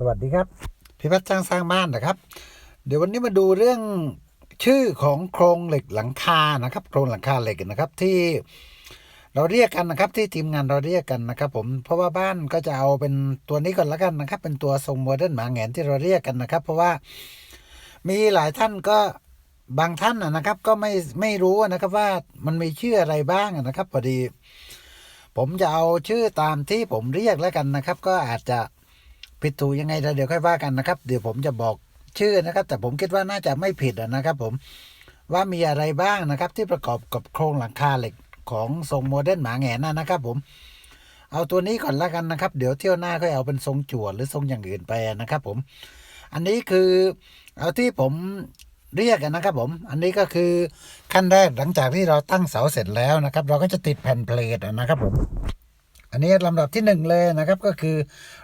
สวัสดีครับพี่พัฒน์จ้างสร้างบ้านนะครับ เดี๋ยววันนี้มาดูเรื่องชื่อของโครงเหล็กหลังคานะครับ โครงหลังคาเหล็กนะครับที่เราเรียกกันนะครับที่ทีมงานเราเรียกกันนะครับ ผมเพราะว่าบ้านก็จะเอาเป็นตัวนี้ก่อนละกันนะครับ เป็นตัวทรงโมเดิร์นหมาแหงนที่เราเรียกกันนะครับ เพราะว่ามีหลายท่านก็บางท่านนะครับ ก็ไม่ไม่รู้นะครับว่ามันมีชื่ออะไรบ้างนะครับพอดี ผมจะเอาชื่อตามที่ผมเรียกแล้วกันนะครับ ก็อาจจะ ผิดถูกยังไงเดี๋ยวค่อยว่ากันนะครับ เดี๋ยวผมจะบอกชื่อนะครับ แต่ผมคิดว่าน่าจะไม่ผิดนะครับ ผมว่ามีอะไรบ้างนะครับ ที่ประกอบกับโครงหลังคาเหล็กของทรงโมเดิร์นหมาแงนนะนะครับ ผม เอาตัวนี้ก่อนละกันนะครับ เดี๋ยวเที่ยวหน้าก็เอาเป็นทรงจวดหรือทรงอย่างอื่นไปนะครับ ผม อันนี้คือเอาที่ผมเรียกกันนะครับ ผม อันนี้ก็คือขั้นแรกหลังจากที่เราตั้งเสาเสร็จแล้วนะครับ เราก็จะติดแผ่นเพลทนะครับผม อันนี้ลำดับที่หนึ่งเลยนะครับก็คือ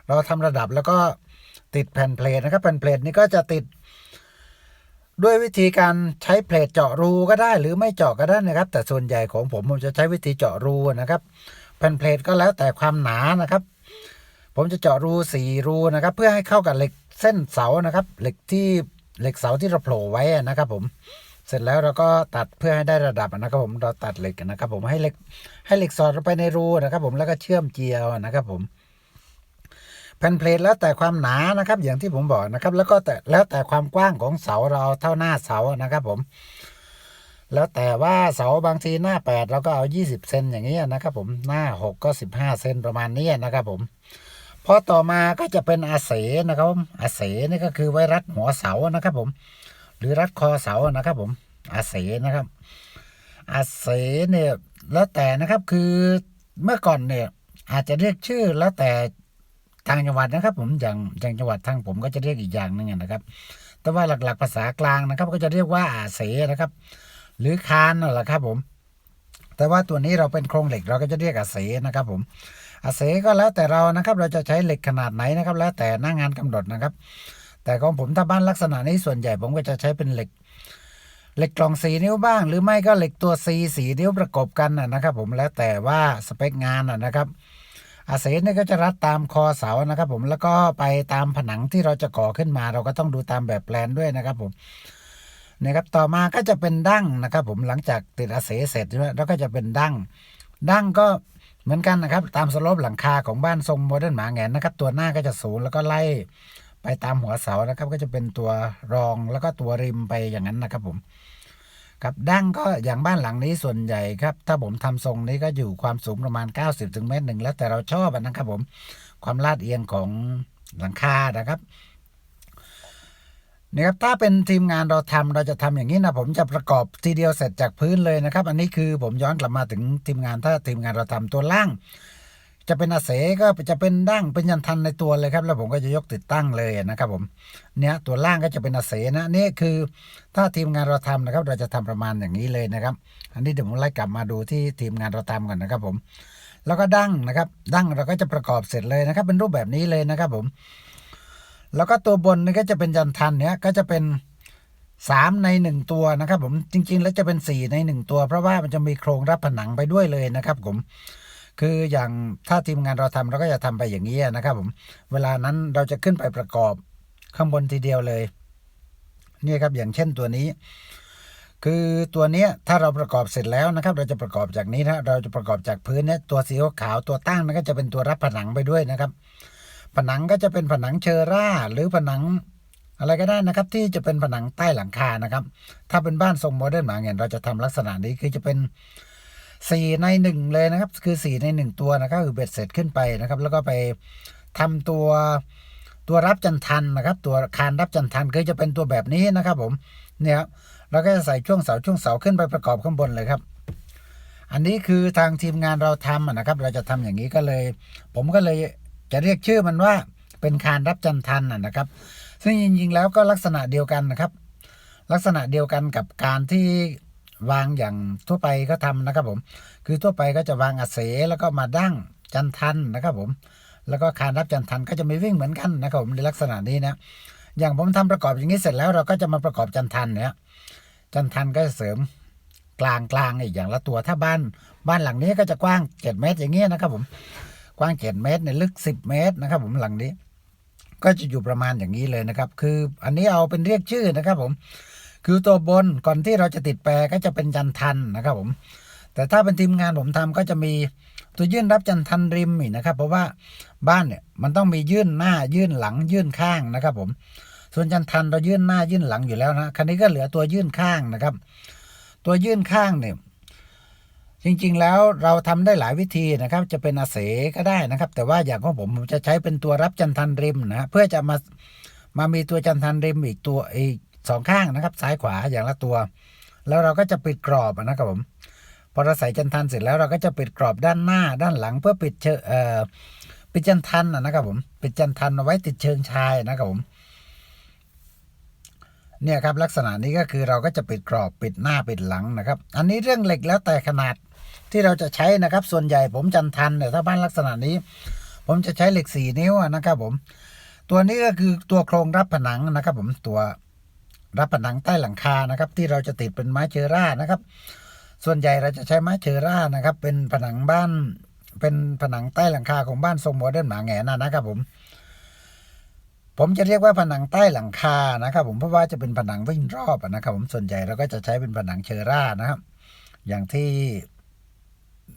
เราทำระดับแล้วก็ติดแผ่นเพลทนะครับแผ่นเพลทนี้ก็จะติด ด้วยวิธีการใช้เพลทเจาะรูก็ได้ หรือไม่เจาะก็ได้นะครับ แต่ส่วนใหญ่ของผมผมจะใช้วิธีเจาะรูนะครับ แผ่นเพลทก็แล้วแต่ความหนานะครับ ผมจะเจาะรูสี่รูนะครับ เพื่อให้เข้ากับเหล็กเส้นเสานะครับ เหล็กที่เหล็กเสาที่เราโผล่ไว้นะครับผม เสร็จแล้วเราก็ตัดเพื่อให้ได้ระดับนะครับผมเราตัดเหล็กนะครับ ผมให้เหล็กให้เหล็กสอดลงไปในรูนะครับ ผมแล้วก็เชื่อมเจียวนะครับผมแผ่นเพลทแล้วแต่ความหนานะครับ อย่างที่ผมบอกนะครับ แล้วก็แต่แล้วแต่ความกว้างของเสาเราเอาเท่าหน้าเสานะครับ ผม แล้วแต่ว่าเสาบางทีหน้าแปดเราก็เอายี่สิบเซนอย่างนี้ยนะครับ ผมหน้าหกก็สิบห้าเซนประมาณนี้นะครับ ผมพอต่อมาก็จะเป็นอาเสนะครับผมอาเสนี่ก็คือไว้รัดหัวเสานะครับ ผม รือรัดคอเสานะครับผมอาเสนะครับ อาเสเนี่ยแล้วแต่นะครับคือเมื่อก่อนเนี่ยอาจจะเรียกชื่อแล้วแต่ทางจังหวัดนะครับ ผมอย่างอย่างจังหวัดทางผมก็จะเรียกอีกอย่างหนึงนะครับ แต่ว่าหลักๆภาษากลางนะครับ ก็จะเรียกว่าอาเสนะครับ หรือคานนั่นแหละครับผม แต่ว่าตัวนี้เราเป็นโครงเหล็กเราก็จะเรียกอาเสนะครับผมอาเสก็แล้วแต่เรานะครับ เราจะใช้เหล็กขนาดไหนนะครับ แล้วแต่หน้างานกำหนดนะครับ แต่ของผมถ้าบ้านลักษณะนี้ส่วนใหญ่ผมก็จะใช้เป็นเหล็ก เหล็กกล่องสีนิ้วบ้าง หรือไม่ก็เหล็กตัวซีสีนิ้วประกบกันนะครับผมแล้วแต่ว่าสเปคงานนะครับอาเสเนี่ยก็จะรัดตามคอเสานะครับ ผมแล้วก็ไปตามผนังที่เราจะก่อขึ้นมา เราก็ต้องดูตามแบบแปลนด้วยนะครับผมนะครับต่อมาก็จะเป็นดั้งนะครับ ผมหลังจากติดอาเสเสร็จแล้วก็จะเป็นดั้งดั้งก็เหมือนกันนะครับ ตามสโลปหลังคาของบ้านทรงโมเดิร์นหมาแงนนะครับ ตัวหน้าก็จะสูงแล้วก็ไล่ ไปตามหัวเสานะครับ ก็จะเป็นตัวรองแล้วก็ตัวริมไปอย่างนั้นนะครับผมครับดั้งก็อย่างบ้านหลังนี้ส่วนใหญ่ครับ ถ้าผมทำทรงนี้ก็อยู่ความสูงประมาณ 90ถึงเมตรหนึ่งแล้วแต่เราชอบนะครับผมความลาดเอียงของหลังคานะครับนะครับถ้าเป็นทีมงานเราทำเราจะทำอย่างนี้นะผมจะประกอบทีเดียวเสร็จจากพื้นเลยนะครับ อันนี้คือผมย้อนกลับมาถึงทีมงานถ้าทีมงานเราทำตัวล่าง จะเป็นอาเสก็จะเป็นดั้งเป็นยันทันในตัวเลยครับ แล้วผมก็จะยกติดตั้งเลยนะครับผมเนี่ยตัวล่างก็จะเป็นอาเสนะนี่คือถ้าทีมงานเราทำนะครับ เราจะทำประมาณอย่างนี้เลยนะครับ อันนี้เดี๋ยวผมไล่กลับมาดูที่ทีมงานเราทำก่อนนะครับ ผม แล้วก็ดั้งนะครับ ดั้งเราก็จะประกอบเสร็จเลยนะครับ เป็นรูปแบบนี้เลยนะครับผม แล้วก็ตัวบนนี่ก็จะเป็นยันทันเนี่ยก็จะเป็นสามในหนึ่งตัวนะครับ ผมจริง ๆ แล้วจะเป็นสี่ในหนึ่งตัว เพราะว่ามันจะมีโครงรับผนังไปด้วยเลยนะครับ ผม คืออย่างถ้าทีมงานเราทำเราก็จะทำไปอย่างนี้นะครับผมเวลานั้นเราจะขึ้นไปประกอบข้างบนทีเดียวเลยนี่ครับอย่างเช่นตัวนี้ คือตัวนี้ถ้าเราประกอบเสร็จแล้วนะครับ เราจะประกอบจากนี้นะเราจะประกอบจากพื้นเนี่ยตัวสีขาวตัวตั้งนั่นก็จะเป็นตัวรับผนังไปด้วยนะครับ ผนังก็จะเป็นผนังเชอร่า หรือผนังอะไรก็ได้นะครับ ที่จะเป็นผนังใต้หลังคานะครับ ถ้าเป็นบ้านทรงโมเดิร์นหมาเงี้ยเราจะทำลักษณะนี้คือจะเป็น สี่ในหนึ่งเลยนะครับ คือสี่ในหนึ่งตัวนะครับคือเบ็ดเสร็จขึ้นไปนะครับ แล้วก็ไปทำตัวตัวรับจันทันนะครับ ตัวคานรับจันทันคือจะเป็นตัวแบบนี้นะครับ ผมเนี่ยครับเราก็จะใส่ช่วงเสาช่วงเสาขึ้นไปประกอบข้างบนเลยครับ อันนี้คือทางทีมงานเราทำนะครับ เราจะทำอย่างนี้ก็เลย ผมก็เลยจะเรียกชื่อมันว่าเป็นคานรับจันทันนะนะครับ ซึ่งจริงๆแล้วก็ลักษณะเดียวกันนะครับ ลักษณะเดียวกันกับการที่ วางอย่างทั่วไปก็ทำนะครับผม คือทั่วไปก็จะวางอาเสแล้วก็มาดั้งจันทันนะครับผม แล้วก็คานรับจันทันก็จะไม่วิ่งเหมือนกันนะครับผมในลักษณะนี้นะ อย่างผมทำประกอบอย่างนี้เสร็จแล้วเราก็จะมาประกอบจันทันเนี่ยจันทันก็จะเสริมกลางกลางอีกอย่างละตัวถ้าบ้านบ้านหลังนี้ก็จะกว้างเจ็ดเมตรอย่างเงี้ยนะครับผมกว้างเจ็ดเมตรเนี่ยลึกสิบเมตรนะครับ ผมหลังนี้ ก็จะอยู่ประมาณอย่างนี้เลยนะครับ คืออันนี้เอาเป็นเรียกชื่อนะครับ ผม คือตัวบนก่อนที่เราจะติดแปรก็จะเป็นจันทันนะครับผม แต่ถ้าเป็นทีมงานผมทำก็จะมีตัวยื่นรับจันทันริมอีกนะครับ เพราะว่าบ้านเนี่ยมันต้องมียื่นหน้ายื่นหลังยื่นข้างนะครับผม ส่วนจันทันเรายื่นหน้ายื่นหลังอยู่แล้วนะคันนี้ก็เหลือตัวยื่นข้างนะครับ ตัวยื่นข้างเนี่ยจริงๆ แล้วเราทำได้หลายวิธีนะครับ จะเป็นอาเสก็ได้นะครับ แต่ว่าอย่างของผมผมจะใช้เป็นตัวรับจันทันริมนะเพื่อจะมามามีตัวจันทันริมอีกตัวอีก สองข้างนะครับซ้ายขวาอย่างละตัว แล้วเราก็จะปิดกรอบนะครับผมพอเราใส่จันทันเสร็จแล้วเราก็จะปิดกรอบด้านหน้าด้านหลังเพื่อปิดเชเอ่อปิดจันทันนะครับผมปิดจันทันเอาไว้ติดเชิงชายนะครับผมเนี่ยครับลักษณะนี้ก็คือเราก็จะปิดกรอบปิดหน้าปิดหลังนะครับ อันนี้เรื่องเหล็กแล้วแต่ขนาดที่เราจะใช้นะครับ ส่วนใหญ่ผมจันทันเนี่ยถ้าบ้านลักษณะนี้ ผมจะใช้เหล็กสี่นิ้วนะครับผมตัวนี้ก็คือตัวโครงรับผนังนะครับผมตัว รับผนังใต้หลังคานะครับ ที่เราจะติดเป็นไม้เชอร่านะครับ ส่วนใหญ่เราจะใช้ไม้เชอร่านะครับ เป็นผนังบ้าน เป็นผนังใต้หลังคาของบ้านทรงโมเดิร์นหมาแงนะนะครับผมผมจะเรียกว่าผนังใต้หลังคานะครับผมเพราะว่าจะเป็นผนังวิ่งรอบนะครับ ผมส่วนใหญ่เราก็จะใช้เป็นผนังเชอร่านะครับ อย่างที่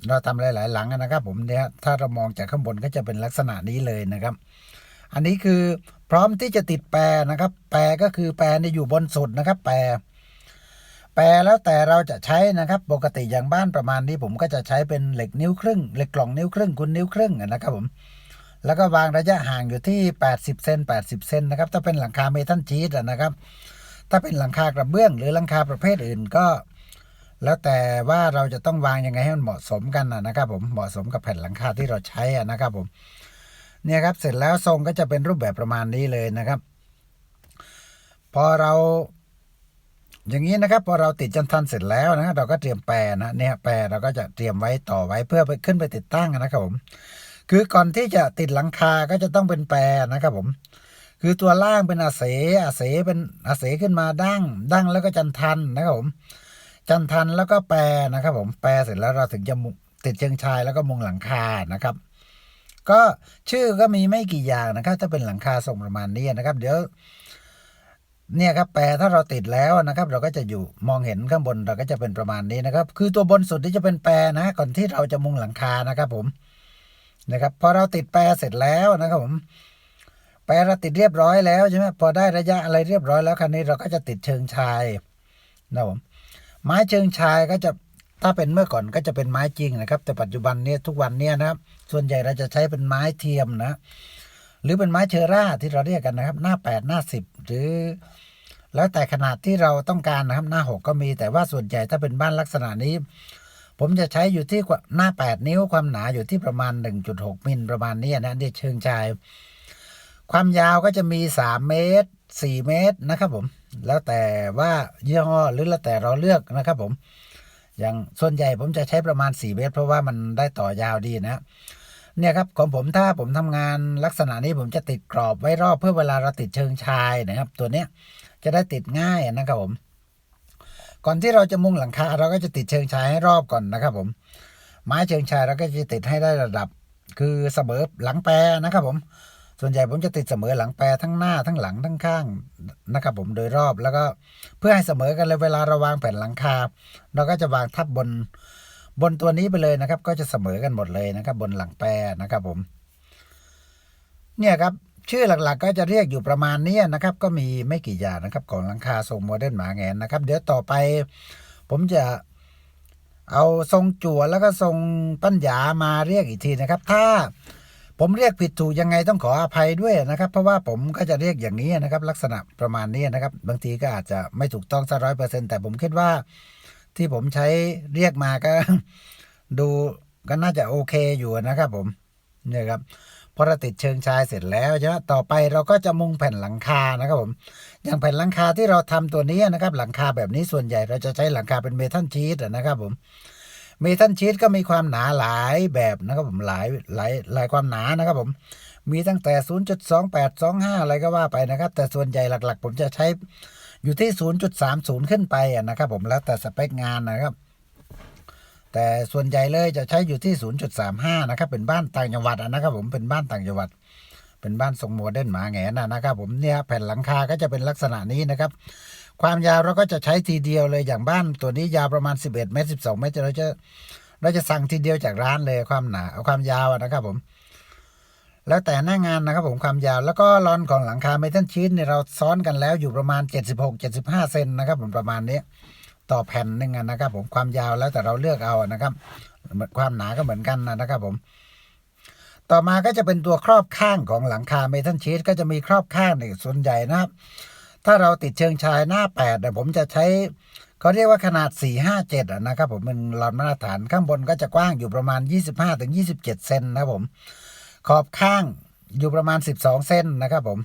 เราทำหลาย ๆ หลังนะครับ ผมเนี่ยถ้าเรามองจากข้างบนก็จะเป็นลักษณะนี้เลยนะครับ อันนี้คือ พร้อมที่จะติดแปรนะครับ แปรก็คือแปรในอยู่บนสุดนะครับ แปร แปรแล้วแต่เราจะใช้นะครับ ปกติอย่างบ้านประมาณนี้ผมก็จะใช้เป็นเหล็กนิ้วครึ่ง เหล็กกล่องนิ้วครึ่งคูณนิ้วครึ่งนะครับผม แล้วก็วางระยะห่างอยู่ที่ 80เซน80เซนนะครับ ถ้าเป็นหลังคาเมทัลชีตอะนะครับ ถ้าเป็นหลังคากระเบื้อง หรือหลังคาประเภทอื่นก็ แล้วแต่ว่าเราจะต้องวางยังไงให้มันเหมาะสมกันนะครับ ผม เหมาะสมกับแผ่นหลังคาที่เราใช้อะนะครับผม เนี่ยครับเสร็จแล้วทรงก็จะเป็นรูปแบบประมาณนี้เลยนะครับ พอเรา อย่างนี้นะครับ พอเราติดจันทันเสร็จแล้วนะเราก็เตรียมแปรนะเนี่ยแปรเราก็จะเตรียมไว้ต่อไว้เพื่อไปขึ้นไปติดตั้งนะครับผมคือก่อนที่จะติดหลังคาก็จะต้องเป็นแปรนะครับผมคือตัวล่างเป็นอาเสอาเสเป็นอาเสขึ้นมาดั้งดั้งแล้วก็จันทันนะครับผมจันทันแล้วก็แปรนะครับผมแปรเสร็จแล้วเราถึงจะติดเชิงชายแล้วก็มุงหลังคานะครับ ก็ชื่อก็มีไม่กี่อย่างนะครับ ถ้าเป็นหลังคาทรงประมาณนี้นะครับ เดี๋ยวเนี่ยครับแปรถ้าเราติดแล้วนะครับ เราก็จะอยู่มองเห็นข้างบนเราก็จะเป็นประมาณนี้นะครับ คือตัวบนสุดที่จะเป็นแปรนะ ก่อนที่เราจะมุงหลังคานะครับผมนะครับพอเราติดแปรเสร็จแล้วนะครับผมแปรเราติดเรียบร้อยแล้วใช่ไหมพอได้ระยะอะไรเรียบร้อยแล้วคราวนี้เราก็จะติดเชิงชายนะผมไม้เชิงชายก็จะ ถ้าเป็นเมื่อก่อนก็จะเป็นไม้จริงนะครับ แต่ปัจจุบันเนี่ยทุกวันเนี่ยนะครับ ส่วนใหญ่เราจะใช้เป็นไม้เทียมนะ หรือเป็นไม้เชอร่าที่เราเรียกกันนะครับ หน้าแปดหน้าสิบหรือ แล้วแต่ขนาดที่เราต้องการนะครับหน้าหกก็มี แต่ว่าส่วนใหญ่ถ้าเป็นบ้านลักษณะนี้ ผมจะใช้อยู่ที่หน้าแปดนิ้วความหนาอยู่ที่ประมาณ 1.6 มิลประมาณนี้นะที่เชิงชาย ความยาวก็จะมี 3 เมตร 4 เมตรนะครับผม แล้วแต่ว่ายี่ห้อหรือแล้วแต่เราเลือกนะครับผม อย่างส่วนใหญ่ผมจะใช้ประมาณ 4 เมตร เพราะว่ามันได้ต่อยาวดีนะเนี่ยครับของผมถ้าผมทำงานลักษณะนี้ผมจะติดกรอบไว้รอบเพื่อเวลาเราติดเชิงชายนะครับ ตัวเนี้ยจะได้ติดง่ายนะครับผม ก่อนที่เราจะมุงหลังคาเราก็จะติดเชิงชายให้รอบก่อนนะครับผม ไม้เชิงชายเราก็จะติดให้ได้ระดับ คือเสมอหลังแปรนะครับผม ส่วนใหญ่ผมจะติดเสมอหลังแปรทั้งหน้าทั้งหลังทั้งข้างนะครับผมโดยรอบแล้วก็เพื่อให้เสมอกันเลยเวลาเราวางแผ่นหลังคา เราก็จะวางทับบนบนตัวนี้ไปเลยนะครับ ก็จะเสมอกันหมดเลยนะครับ บนหลังแปรนะครับผม เนี่ยครับชื่อหลักๆ ก็จะเรียกอยู่ประมาณนี้นะครับ ก็มีไม่กี่อย่างนะครับ ของหลังคาทรงโมเดิร์นหมาแงนนะครับ เดี๋ยวต่อไป ผมจะเอาทรงจั่วแล้วก็ทรงปัญญามาเรียกอีกทีนะครับ ถ้า ผมเรียกผิดถูกยังไงต้องขออภัยด้วยนะครับ เพราะว่าผมก็จะเรียกอย่างนี้นะครับ ลักษณะประมาณนี้นะครับ บางทีก็อาจจะไม่ถูกต้องสักร้อยเปอร์เซ็นแต่ผมคิดว่า ที่ผมใช้เรียกมาก็ ดูก็น่าจะโอเคอยู่นะครับผมเนี่ยครับพอเราติดเชิงชายเสร็จแล้วใช่ไหมต่อไปเราก็จะมุงแผ่นหลังคานะครับผม อย่างแผ่นหลังคาที่เราทำตัวนี้นะครับ หลังคาแบบนี้ส่วนใหญ่เราจะใช้หลังคาเป็นเมทัลชีตนะครับผม เมทัลชีตก็มีความหนาหลายแบบนะครับผมหลายหลายหลายความหนานะครับผมมีตั้งแต่ 0.28 25 อะไรก็ว่าไปนะครับ แต่ส่วนใหญ่หลักๆ ผมจะใช้อยู่ที่ 0.30 ขึ้นไปอะนะครับผมแล้วแต่สเปคงานนะครับ แต่ส่วนใหญ่เลยจะใช้อยู่ที่ 0.35 นะครับ เป็นบ้านต่างจังหวัดอะนะครับ ผมเป็นบ้านต่างจังหวัด เป็นบ้านทรงโมเดิร์นหมาแงนนะนะครับ ผมเนี่ยแผ่นหลังคาก็จะเป็นลักษณะนี้นะครับ ความยาวเราก็จะใช้ทีเดียวเลยอย่างบ้านตัวนี้ยาวประมาณ 11เมตร12เมตรเราจะเราจะสั่งทีเดียวจากร้านเลยความหนาเอาความยาวนะครับผม แล้วแต่หน้างานนะครับผมความยาวแล้วก็รอนของหลังคาเมทัลชีตเนี่ยเราซ้อนกันแล้วอยู่ประมาณ 76-75เซนนะครับผมประมาณนี้ต่อแผ่นหนึ่งนะครับ ผมความยาวแล้วแต่เราเลือกเอานะครับ ความหนาก็เหมือนกันนะครับผม ต่อมาก็จะเป็นตัวครอบข้างของหลังคาเมทัลชีตก็จะมีครอบข้างเนี่ยส่วนใหญ่นะครับ ถ้าเราติดเชิงชายหน้าแปดเนี่ยผมจะใช้เขาเรียกว่าขนาด 4 5 7นะครับผมเป็นหลอดมาตรฐานข้างบนก็จะกว้างอยู่ประมาณ 25ถึง27 เซนนะครับผมขอบข้างอยู่ประมาณ 12 เซนนะครับผม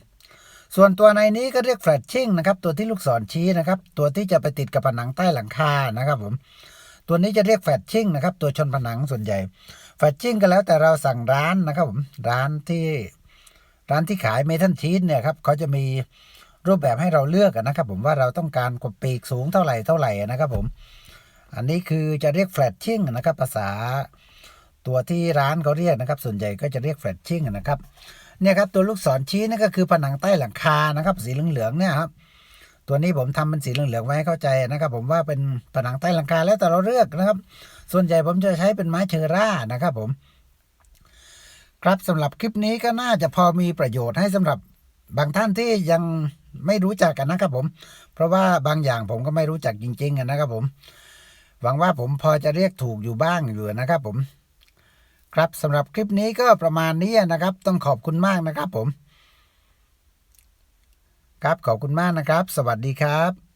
ส่วนตัวในนี้ก็เรียกแฟลตชิ่งนะครับตัวที่ลูกศรชี้นะครับตัวที่จะไปติดกับผนังใต้หลังคานะครับผมตัวนี้จะเรียกแฟลตชิ่งนะครับตัวชนผนังส่วนใหญ่แฟลตชิ่งก็แล้วแต่เราสั่งร้านนะครับผมร้านที่ร้านที่ขายเมทัลชีสเนี่ยครับเขาจะมี รูปแบบให้เราเลือกนะครับ ผมว่าเราต้องการกว่าปีกสูงเท่าไหร่เท่าไหร่นะครับ ผม อันนี้คือจะเรียกแฟลตชิ่งนะครับ ภาษาตัวที่ร้านเขาเรียกนะครับ ส่วนใหญ่ก็จะเรียกแฟลตชิ่งนะครับเนี่ยครับตัวลูกศรชี้นี่ก็คือผนังใต้หลังคานะครับ สีเหลืองๆเนี่ยครับตัวนี้ผมทำเป็นสีเหลืองๆไว้ให้เข้าใจนะครับ ผมว่าเป็นผนังใต้หลังคาแล้วแต่เราเลือกนะครับ ส่วนใหญ่ผมจะใช้เป็นไม้เชอร่านะครับ ผม ครับสำหรับคลิปนี้ก็น่าจะพอมีประโยชน์ให้สำหรับบางท่านที่ยัง ไม่รู้จักกันนะครับผม เพราะว่าบางอย่างผมก็ไม่รู้จักจริงๆอะนะครับผม หวังว่าผมพอจะเรียกถูกอยู่บ้างอยู่นะครับผม ครับสำหรับคลิปนี้ก็ประมาณนี้นะครับ ต้องขอบคุณมากนะครับผม ครับขอบคุณมากนะครับ สวัสดีครับ